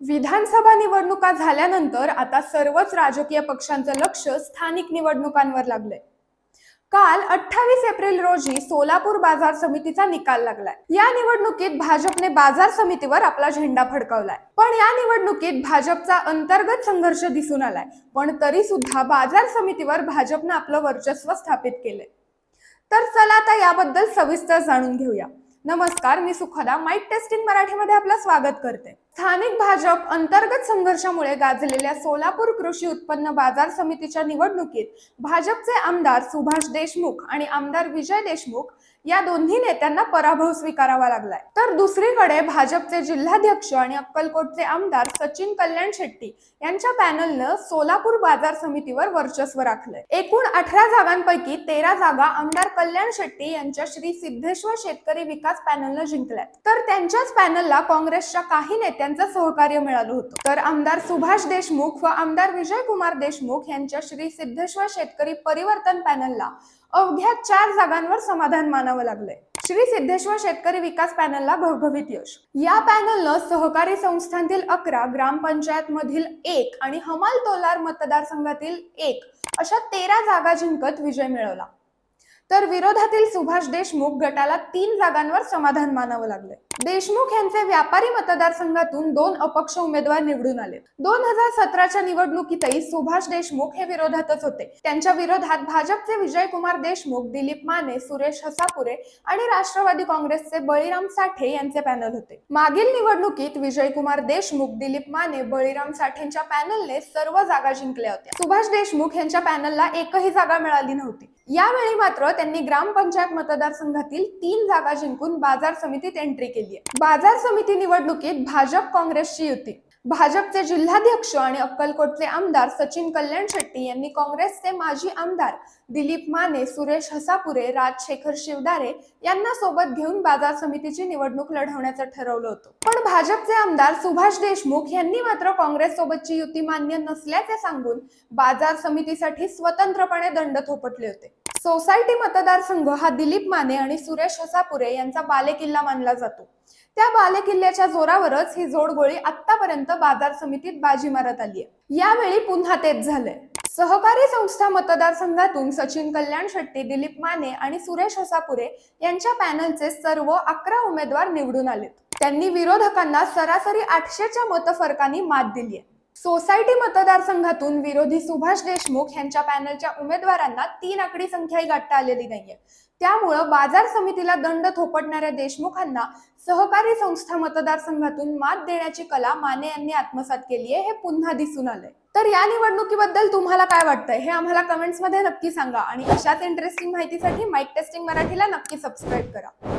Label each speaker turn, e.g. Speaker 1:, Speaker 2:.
Speaker 1: विधानसभा निवडणुका झाल्यानंतर आता सर्वच राजकीय पक्षांचं लक्ष स्थानिक निवडणुकांवर लागलंय. काल अठ्ठावीस एप्रिल रोजी सोलापूर बाजार समितीचा निकाल लागलाय. या निवडणुकीत भाजपने बाजार समितीवर आपला झेंडा फडकावलाय. पण या निवडणुकीत भाजपचा अंतर्गत संघर्ष दिसून आलाय. पण तरी सुद्धा बाजार समितीवर भाजपनं आपलं वर्चस्व स्थापित केलंय. तर चला आता याबद्दल सविस्तर जाणून घेऊया. नमस्कार मी सुखदा. माईक टेस्टिंग मराठीमध्ये आपलं स्वागत करते. स्थानिक भाजप अंतर्गत संघर्षामुळे गाजलेल्या सोलापूर कृषी उत्पन्न बाजार समितीच्या निवडणुकीत भाजपचे आमदार सुभाष देशमुख आणि आमदार विजय देशमुख या दोन्ही नेत्यांना पराभव स्वीकारावा लागलाय. तर दुसरीकडे भाजपचे जिल्हाध्यक्ष आणि अक्कलकोटचे आमदार सचिन कल्याण शेट्टी यांच्या पॅनलनं सोलापूर बाजार समितीवर वर्चस्व राखलंय. एकूण अठरा जागांपैकी तेरा जागा आमदार कल्याण शेट्टी यांच्या श्री सिद्धेश्वर शेतकरी विकास पॅनलनं जिंकल्यात. तर त्यांच्याच पॅनलला काँग्रेसच्या काही नेत्यांचं सहकार्य मिळालं होतं. तर आमदार सुभाष देशमुख व आमदार विजय कुमार देशमुख यांच्या श्री सिद्धेश्वर शेतकरी परिवर्तन पॅनलला अवघ्या चार जागांवर समाधान मानावं लागलंय. श्री सिद्धेश्वर शेतकरी विकास पॅनलला घवघवीत यश. या पॅनलनं सहकारी संस्थांतील अकरा ग्रामपंचायत मधील एक आणि हमाल तोलार मतदारसंघातील एक अशा तेरा जागा जिंकत विजय मिळवला. तर विरोधातील सुभाष देशमुख गटाला तीन जागांवर समाधान मानावं लागले देशमुख यांचे व्यापारी मतदारसंघातून दोन अपक्ष उमेदवार निवडून आले दोन हजार सतराच्या निवडणुकीतही सुभाष देशमुख हे विरोधातच होते. त्यांच्या विरोधात भाजपचे विजय कुमार देशमुख दिलीप माने सुरेश हसापुरे आणि राष्ट्रवादी काँग्रेसचे बळीराम साठे यांचे पॅनल होते. मागील निवडणुकीत विजय कुमार देशमुख दिलीप माने बळीराम साठेंच्या पॅनलने सर्व जागा जिंकल्या होत्या. सुभाष देशमुख यांच्या पॅनलला एकही जागा मिळाली नव्हती. यावेळी मात्र त्यांनी ग्रामपंचायत मतदारसंघातील तीन जागा जिंकून बाजार समितीत एंट्री केली आहे. बाजार समिती निवडणुकीत भाजप काँग्रेसची युती. भाजपचे जिल्हाध्यक्ष आणि अक्कलकोटचे आमदार सचिन कल्याण शेट्टी यांनी काँग्रेसचे माजी आमदार दिलीप माने सुरेश हसापुरे राजशेखर शिवदारे यांना सोबत घेऊन बाजार समितीची निवडणूक लढवण्याचं ठरवलं होतं. पण भाजपचे आमदार सुभाष देशमुख यांनी मात्र काँग्रेस सोबतची युती मान्य नसल्याचे सांगून बाजार समितीसाठी स्वतंत्रपणे दंड थोपटले होते. सोसायटी मतदारसंघ हा दिलीप माने आणि सुरेश हसापुरे यांचा बालेकिल्ला मानला जातो. त्या बालेकिल्ल्याच्या जोरावरच ही जोडगोळी आतापर्यंत बाजार समितीत बाजी मारत आली आहे यावेळी पुन्हा तेच झालंय. सहकारी संस्था मतदारसंघातून सचिन कल्याण शेट्टी दिलीप माने आणि सुरेश हसापुरे यांच्या पॅनलचे सर्व अकरा उमेदवार निवडून आलेत. त्यांनी विरोधकांना सरासरी आठशेच्या मतफरकांनी मात दिली आहे सोसायटी मतदारसंघातून विरोधी सुभाष देशमुख यांच्या पॅनलच्या उमेदवारांना तीन आकडी संख्याही गाठता आलेली नाहीये. त्यामुळं बाजार समितीला दंड थोपटणाऱ्या देशमुखांना सहकारी संस्था मतदारसंघातून मात देण्याची कला माने यांनी आत्मसात केली आहे हे पुन्हा दिसून आलंय. तर या निवडणुकीबद्दल तुम्हाला काय वाटतंय हे आम्हाला कमेंट्समध्ये नक्की सांगा आणि अशाच इंटरेस्टिंग माहितीसाठी माईक टेस्टिंग मराठीला नक्की सबस्क्राईब करा.